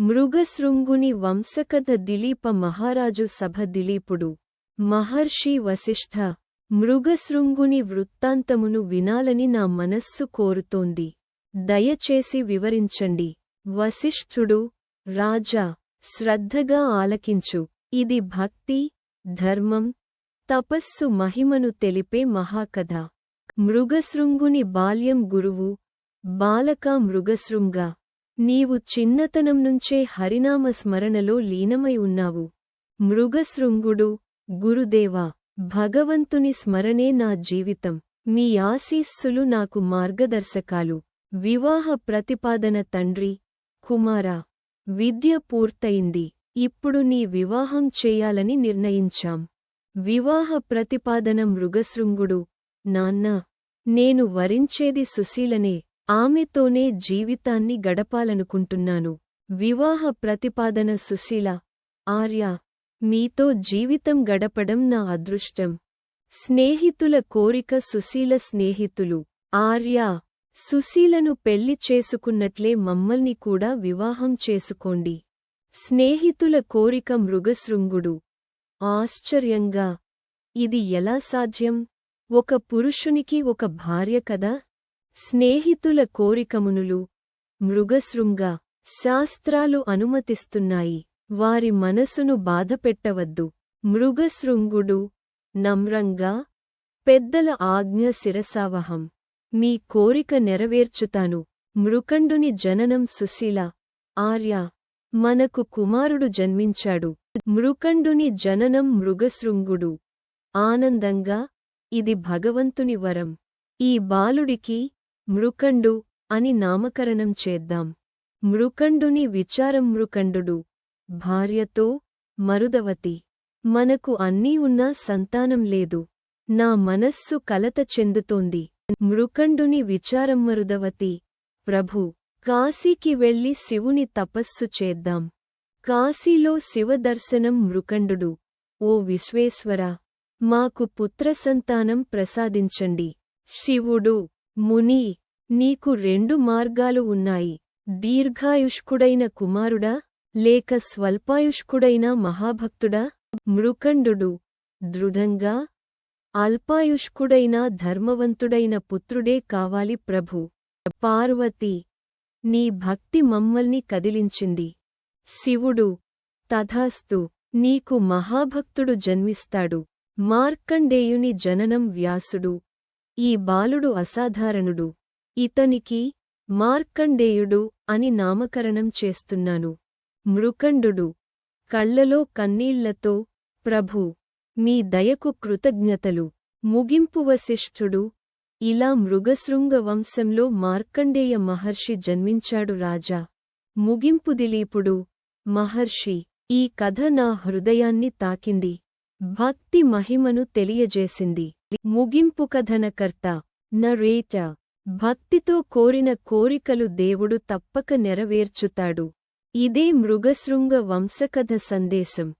మృగశృంగుని వంశకథ దిలీప మహారాజు సభ దిలీపుడు. మహర్షి వశిష్ఠ మృగశృంగుని వృత్తాంతమును వినాలని నా మనస్సు కోరుతోంది. దయచేసి వివరించండి. వశిష్ఠుడు రాజా శ్రద్ధగా ఆలకించు. ఇది భక్తి ధర్మం తపస్సు మహిమను తెలిపే మహాకథ. మృగశృంగుని బాల్యం గురువు బాలక మృగశృంగ. నీవు చిన్నతనం నుంచే హరినామ స్మరణలో లీనమై ఉన్నావు. మృగశృంగుడు గురుదేవా భగవంతుని స్మరణే నా జీవితం. మీ ఆశీస్సులు నాకు మార్గదర్శకాలు. వివాహ ప్రతిపాదన తండ్రి కుమారా విద్య పూర్తయింది. ఇప్పుడు నీ వివాహం చేయాలని నిర్ణయించాం. వివాహ ప్రతిపాదన మృగశృంగుడు నాన్నా నేను వరించేది సుశీలనే ఆమెతోనే జీవితాన్ని గడపాలనుకుంటున్నాను. వివాహ ప్రతిపాదన సుశీల ఆర్య మీతో జీవితం గడపడం నా అదృష్టం. స్నేహితుల కోరిక సుశీల స్నేహితులు ఆర్య సుశీలను పెళ్ళి చేసుకున్నట్లే మమ్మల్ని కూడా వివాహం చేసుకోండి. స్నేహితుల కోరిక మృగశృంగుడు. ఆశ్చర్యంగా ఇది ఎలా సాధ్యం? ఒక పురుషునికి ఒక భార్య కదా? స్నేహితుల కోరికమునులు మృగశృంగ శాస్త్రాలు అనుమతిస్తున్నాయి. వారి మనసును బాధపెట్టవద్దు. మృగశృంగుడు నమ్రంగా పెద్దల ఆజ్ఞ శిరసావహం. మీ కోరిక నెరవేర్చుతాను. మృకండుని జననం సుశీల ఆర్య మనకు కుమారుడు జన్మించాడు. మృకండుని జననం మృగశృంగుడు. ఆనందంగా ఇది భగవంతుని వరం. ఈ బాలుడికి మృకండు అని నామకరణం చేద్దాం. మృకండుని విచారం మృకండు భార్యతో మరుదవతి. మనకు అన్నీ ఉన్నా సంతానం లేదు. నా మనస్సు కలత చెందుతోంది. మృకండుని విచారం మరుదవతి. ప్రభు కాశీకి వెళ్ళి శివుని తపస్సు చేద్దాం. కాశీలో శివదర్శనం మృకండు. ఓ విశ్వేశ్వర మాకు పుత్రసంతానం ప్రసాదించండి. శివుడు ముని నీకు రెండు మార్గాలు ఉన్నాయి. దీర్ఘాయుష్కుడైన కుమారుడా లేక స్వల్పాయుష్కుడైన మహాభక్తుడా మృకండు దృఢంగా అల్పాయుష్కుడైన ధర్మవంతుడైన పుత్రుడే కావాలి ప్రభు. పార్వతి నీ భక్తి మమ్మల్ని కదిలించింది. శివుడు తథాస్తు నీకు మహాభక్తుడు జన్మిస్తాడు. మార్కండేయుని జననం వ్యాసుడు. ఈ బాలుడు అసాధారణుడు. ఇతనికి మార్కండేయుడు అని నామకరణం చేస్తున్నాను. మృకండు కళ్ళలో కన్నీళ్ళతో ప్రభూ మీ దయకు కృతజ్ఞతలు. ముగింపు వశిష్ఠుడు ఇలా మృగశృంగ వంశంలో మార్కండేయ మహర్షి జన్మించాడు రాజా. ముగింపు దిలీపుడు మహర్షి ఈ కథ నా హృదయాన్ని తాకింది. భక్తి మహిమను తెలియజేసింది. ముగింపు కథనకర్త నరేటా భక్తితో కోరిన కోరికలు దేవుడు తప్పక నెరవేర్చుతాడు. ఇదే మృగశృంగ వంశకథ సందేశం.